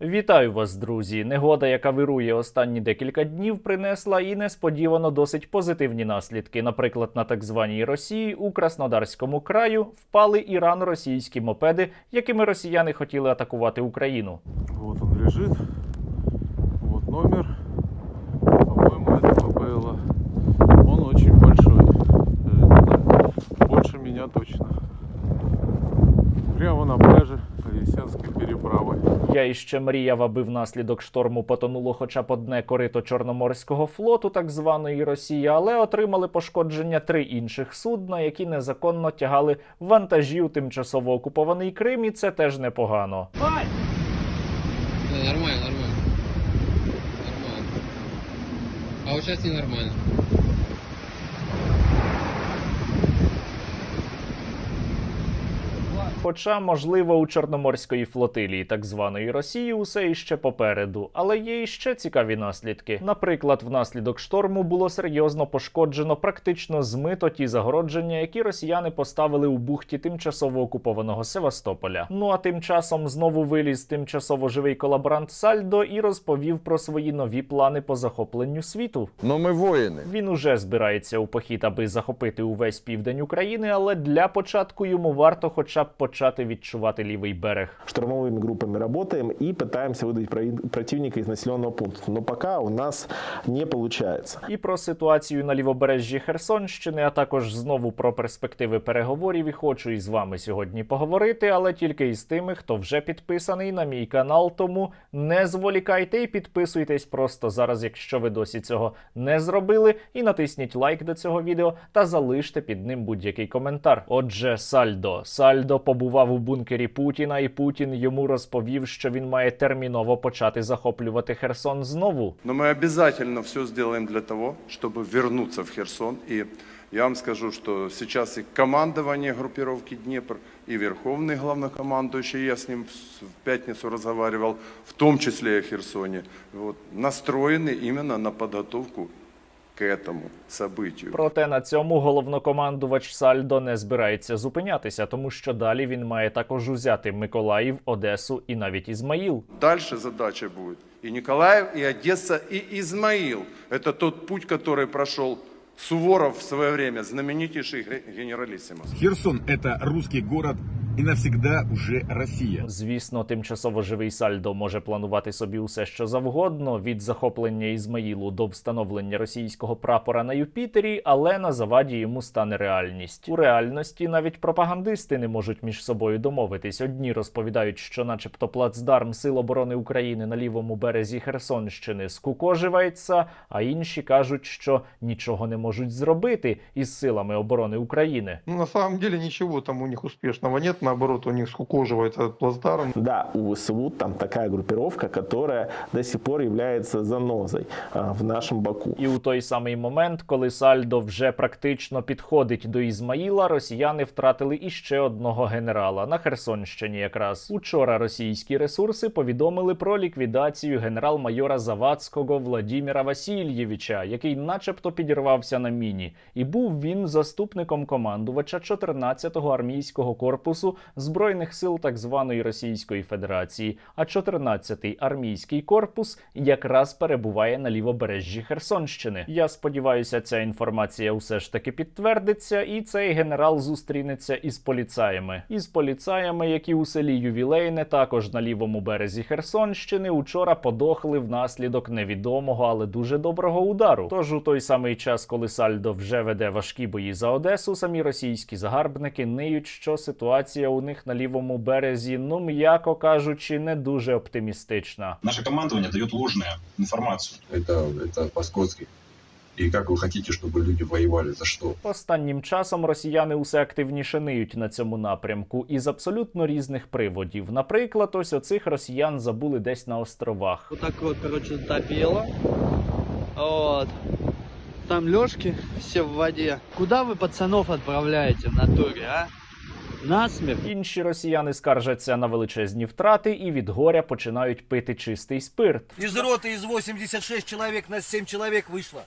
Вітаю вас, друзі! Негода, яка вирує останні декілька днів, принесла і несподівано досить позитивні наслідки. Наприклад, на так званій Росії у Краснодарському краю впали ірано-російські мопеди, якими росіяни хотіли атакувати Україну. Вот он лежит. Вот номер. По-моему, это ППЛА. Он очень большой. Я не знаю, Больше меня точно. Прямо на. Я іще мріяв, аби внаслідок шторму потонуло хоча б одне корито Чорноморського флоту, так званої Росії, але отримали пошкодження три інших судна, які незаконно тягали вантажі у тимчасово окупований Крим, і це теж непогано. Да, нормально, нормально. Нормально. А вот сейчас ненормально. Хоча, можливо, у Чорноморської флотилії так званої Росії усе іще попереду, але є іще цікаві наслідки. Наприклад, внаслідок шторму було серйозно пошкоджено, практично змито ті загородження, які росіяни поставили у бухті тимчасово окупованого Севастополя. Ну а тим часом знову виліз тимчасово живий колаборант Сальдо і розповів про свої нові плани по захопленню світу. Но мы воины. Він уже збирається у похід, аби захопити увесь південь України, але для початку йому варто хоча б почати відчувати лівий берег. штурмовыми группами работаем и пытаемся выдать про- противника из населенного пункта. Но пока у нас не получается. І про ситуацію на лівобережжі Херсонщини, а також знову про перспективи переговорів. І хочу із вами сьогодні поговорити, але тільки із тими, хто вже підписаний на мій канал. Тому не зволікайте і підписуйтесь просто зараз, якщо ви досі цього не зробили, і натисніть лайк до цього відео та залиште під ним будь-який коментар. Отже, Сальдо. Сальдо побував у бункері Путіна, і Путін йому розповів, що він має терміново почати захоплювати Херсон знову. Но мы обязательно все сделаем для того, чтобы вернуться в Херсон. И я вам скажу, что сейчас и командование группировки Днепр, и верховный главнокомандующий, я с ним в в пятницу разговаривал, в том числе и о Херсоне, вот, настроены именно на подготовку к этому событию. Проте на цьому головнокомандувач Сальдо не збирається зупинятися, тому що далі він має також узяти Миколаїв, Одесу і навіть Ізмаїл. Дальше задача будет и Николаев, и Одесса, и Измаил. Это тот путь, который прошел Суворов в свое время, знаменитейший ге- генералиссимус. Херсон – это русский город и навсегда уже Россия. Звісно, тимчасово живий Сальдо може планувати собі усе, що завгодно, від захоплення Ізмаїлу до встановлення російського прапора на Юпітері, але на заваді йому стане реальність. У реальності навіть пропагандисти не можуть між собою домовитись. Одні розповідають, що, начебто, плацдарм Сил оборони України на лівому березі Херсонщини скукоживається, а інші кажуть, що нічого не можуть зробити із силами оборони України. Ну, на самом деле ничего там у них успешного нет, наоборот, у них скукоживается этот плацдарм. Да, у ВСУ там такая группировка, которая до сих пор является занозой а, в нашем Баку. І у той самий момент, коли Сальдо вже практично підходить до Ізмаїла, росіяни втратили іще одного генерала на Херсонщині. Якраз учора російські ресурси повідомили про ліквідацію генерал-майора Завадського Владіміра Васильєвича, який, начебто, підірвався на міні, і був він заступником командувача 14-го армійського корпусу збройних сил так званої Російської Федерації. А 14-й армійський корпус якраз перебуває на лівобережжі Херсонщини. Я сподіваюся, ця інформація усе ж таки підтвердиться, і цей генерал зустрінеться із поліцаями. Із поліцаями, які у селі Ювілейне, також на лівому березі Херсонщини, учора подохли внаслідок невідомого, але дуже доброго удару. Тож у той самий час, коли Сальдо вже веде важкі бої за Одесу, самі російські загарбники ниють, що ситуація у них на лівому березі, ну м'яко кажучи, не дуже оптимістична. Наше командование дает ложную информацию. Это, это по-скотски. И как вы хотите, чтобы люди воевали? За что? Останнім часом росіяни усе активніше ниють на цьому напрямку із абсолютно різних приводів. Наприклад, ось оцих росіян забули десь на островах. Вот так вот, короче, затопило. Вот. Там лёжки все в воде. Куда вы пацанов отправляете в натуре, а? Насмерть. Інші росіяни скаржаться на величезні втрати і від горя починають пити чистий спирт. Из роты из 86 человек на 7 человек вышло.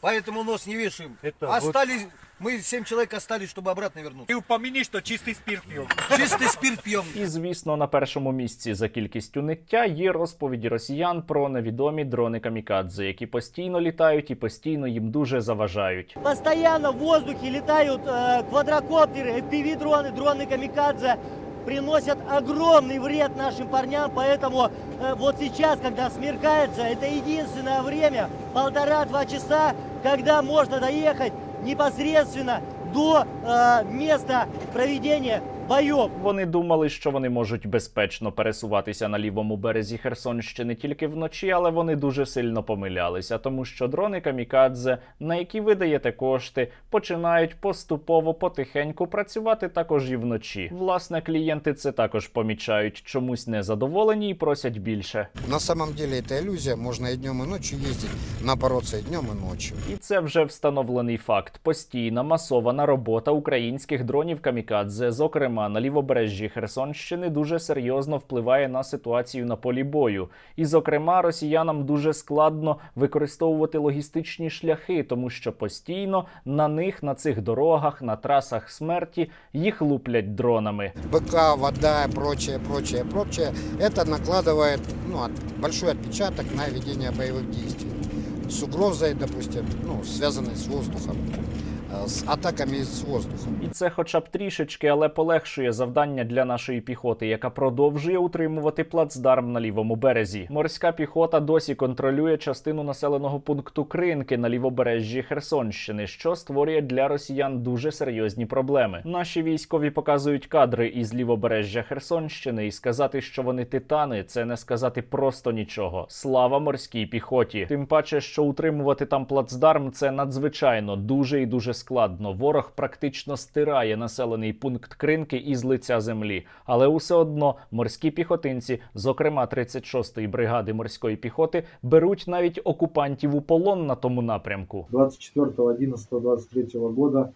поэтому нос не вешаем. остались, мы семь человек остались, чтобы обратно вернуться. Ты упомяни, что чистый спирт пьем. Чистый спирт пьем. І звісно, на першому місці за кількістю ниття є розповіді росіян про невідомі дрони камікадзе, які постійно літають і постійно їм дуже заважають. Постоянно в воздухе летают э, квадрокоптеры, FPV-дроны, дроны камикадзе. Приносят огромный вред нашим парням, поэтому э, вот сейчас, когда смеркается, это единственное время, полтора-два часа, когда можно доехать непосредственно до э, места проведения боев. Вони думали, що вони можуть безпечно пересуватися на лівому березі Херсонщини тільки вночі, але вони дуже сильно помилялися, тому що дрони камікадзе, на які ви даєте кошти, починають поступово потихеньку працювати також і вночі. Власне, клієнти це також помічають, чомусь незадоволені і просять більше. На самом деле это иллюзия, можно и днем, и ночью ездить, напороться и днем, и ночью. І це вже встановлений факт. Постійна масована робота українських дронів камікадзе, зокрема на лівобережжі Херсонщини, дуже серйозно впливає на ситуацію на полі бою. І, зокрема, росіянам дуже складно використовувати логістичні шляхи, тому що постійно на них, на цих дорогах, на трасах смерті їх луплять дронами. БК, вода и прочее, прочее, прочее, это накладывает ну, от- большой отпечаток на ведение боевых действий. С угрозой, допустим, ну, связанной с воздухом, э, с атаками с воздуха. І це, хоча б трішечки, але полегшує завдання для нашої піхоти, яка продовжує утримувати плацдарм на лівому березі. Морська піхота досі контролює частину населеного пункту Кринки на лівобережжі Херсонщини, що створює для росіян дуже серйозні проблеми. Наші військові показують кадри із лівобережжя Херсонщини, і сказати, що вони титани, це не сказати просто нічого. Слава морській піхоті. Тим паче, що утримувати там плацдарм це надзвичайно дуже і дуже складно. Ворог практично стирає населений пункт Кринки із лиця землі. Але усе одно морські піхотинці, зокрема 36-ї бригади морської піхоти, беруть навіть окупантів у полон на тому напрямку. 24.11.23 года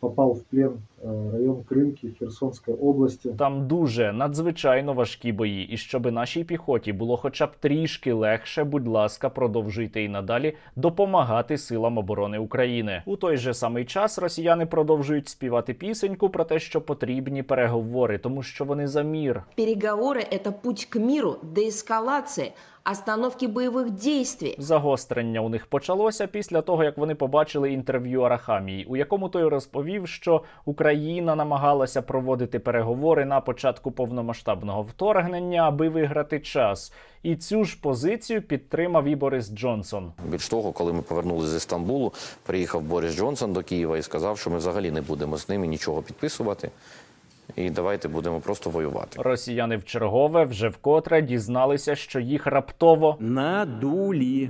попал в плен э, район Крымки Херсонской области. Там дуже надзвичайно важкі бої, і щоби нашій піхоті було хоча б трішки легше, будь ласка, продовжуйте і надалі допомагати силам оборони України. У той же самий час росіяни продовжують співати пісеньку про те, що потрібні переговори, тому що вони за мір. Переговоры – это путь к миру, деэскалации, остановки боевых действий. Загострення у них почалося після того, як вони побачили інтерв'ю Арахамії, у якому той розповів, що Україна намагалася проводити переговори на початку повномасштабного вторгнення, аби виграти час. І цю ж позицію підтримав і Борис Джонсон. Більш того, коли ми повернулися з Стамбулу, приїхав Борис Джонсон до Києва і сказав, що ми взагалі не будемо з ними нічого підписувати. І давайте будемо просто воювати. Росіяни вчергове вже вкотре дізналися, що їх раптово Надули.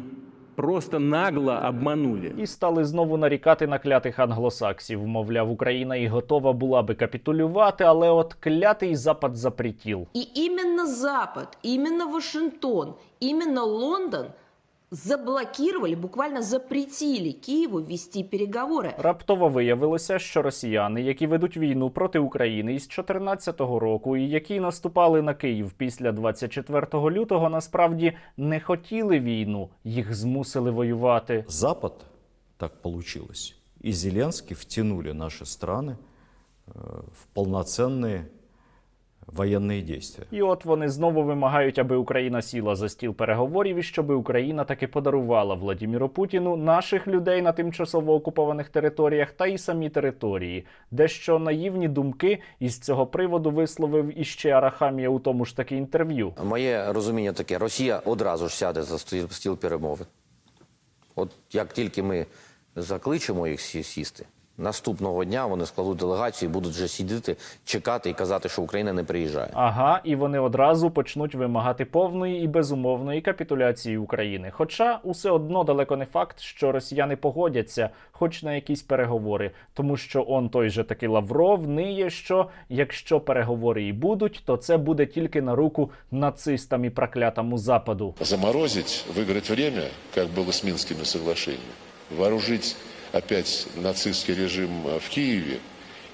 Просто нагло обманули. і стали знову нарікати на клятих англосаксів. Мовляв, Україна і готова була би капітулювати, але от клятий запад запретіл. И именно Запад, именно Вашингтон, именно Лондон заблокировали, буквально запретили Киеву вести переговоры. Раптово виявилося, що росіяни, які ведуть війну проти України із 2014 року, і які наступали на Київ після 24 лютого, насправді не хотіли війну, їх змусили воювати. Запад, так получилось, и Зеленский втянули наши страны э, в полноценные военные действия. І от вони знову вимагають, аби Україна сіла за стіл переговорів, і щоб Україна таки подарувала Владіміру Путіну наших людей на тимчасово окупованих територіях та й самі території. Дещо наївні думки із цього приводу висловив іще Арахамія у тому ж таки інтерв'ю. Моє розуміння таке: Росія одразу ж сяде за стіл, стіл перемови. От як тільки ми закличемо їх сісти, наступного дня вони складуть делегацію і будуть вже сидіти, чекати і казати, що Україна не приїжджає. Ага, і вони одразу почнуть вимагати повної і безумовної капітуляції України. Хоча усе одно далеко не факт, що росіяни погодяться, хоч на якісь переговори, тому що он той же таки Лавров ниє, що якщо переговори і будуть, то це буде тільки на руку нацистам і проклятому западу. заморозить, выиграть время, как было с Минскими соглашениями, вооружить опять нацистский режим э, в Киеве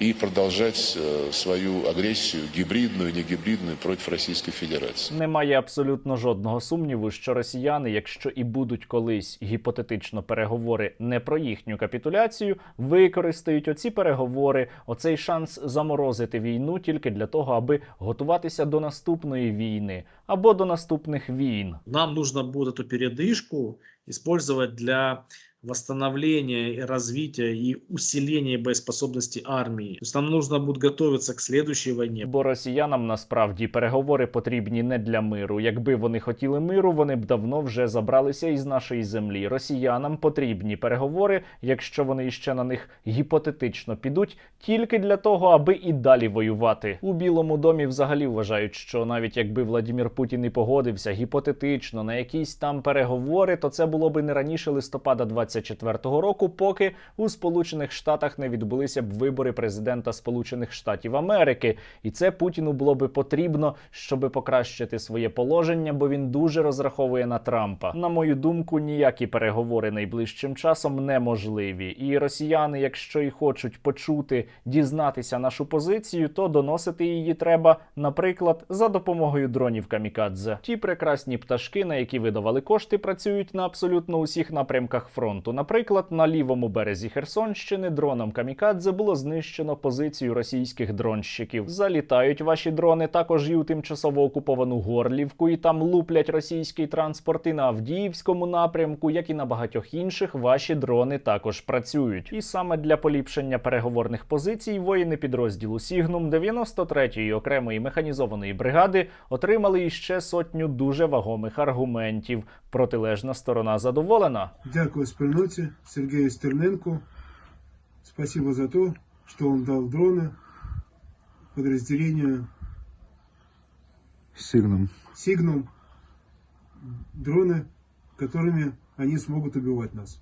и продолжать э, свою агрессию, гибридную, не гибридную, против Российской Федерации. Немає абсолютно жодного сумніву, що росіяни, якщо і будуть колись гіпотетично переговори не про їхню капітуляцію, використають оці переговори, оцей шанс заморозити війну тільки для того, аби готуватися до наступної війни або до наступних війн. Нам нужно будет эту передышку использовать для восстановления развития и усиления боеспособности армии. То есть нам нужно будет готовиться к следующей войне. Бо росіянам насправді переговори потрібні не для миру. Якби вони хотіли миру, вони б давно вже забралися із нашої землі. Росіянам потрібні переговори, якщо вони іще на них гіпотетично підуть, тільки для того, аби і далі воювати. У Білому домі взагалі вважають, що навіть якби Владімір Путін і погодився гіпотетично на якісь там переговори, то це було би не раніше листопада 24-го року, поки у Сполучених Штатах не відбулися б вибори президента Сполучених Штатів Америки. І це Путіну було би потрібно, щоб покращити своє положення, бо він дуже розраховує на Трампа. На мою думку, ніякі переговори найближчим часом неможливі. І росіяни, якщо і хочуть почути, дізнатися нашу позицію, то доносити її треба, наприклад, за допомогою дронів камікадзе. Ті прекрасні пташки, на які видавали кошти, працюють на абсолютно усіх напрямках фронту. Наприклад, на лівому березі Херсонщини дроном камікадзе було знищено позицію російських дронщиків. Залітають ваші дрони також і у тимчасово окуповану Горлівку, і там луплять російський транспорт і на Авдіївському напрямку, як і на багатьох інших, ваші дрони також працюють. І саме для поліпшення переговорних позицій воїни підрозділу Сігнум 93-ї окремої механізованої бригади отримали іще сотню дуже вагомих аргументів. Протилежна сторона задоволена. Дякую спільноті Сергею Стерненку. Спасибо за то, что он дал дроны подразделению Сигнум. Сигнум. Дроны, которыми они смогут убивать нас.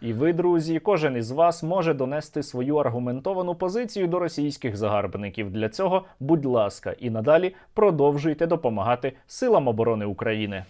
І ви, друзі, кожен із вас може донести свою аргументовану позицію до російських загарбників. Для цього, будь ласка, і надалі продовжуйте допомагати силам оборони України.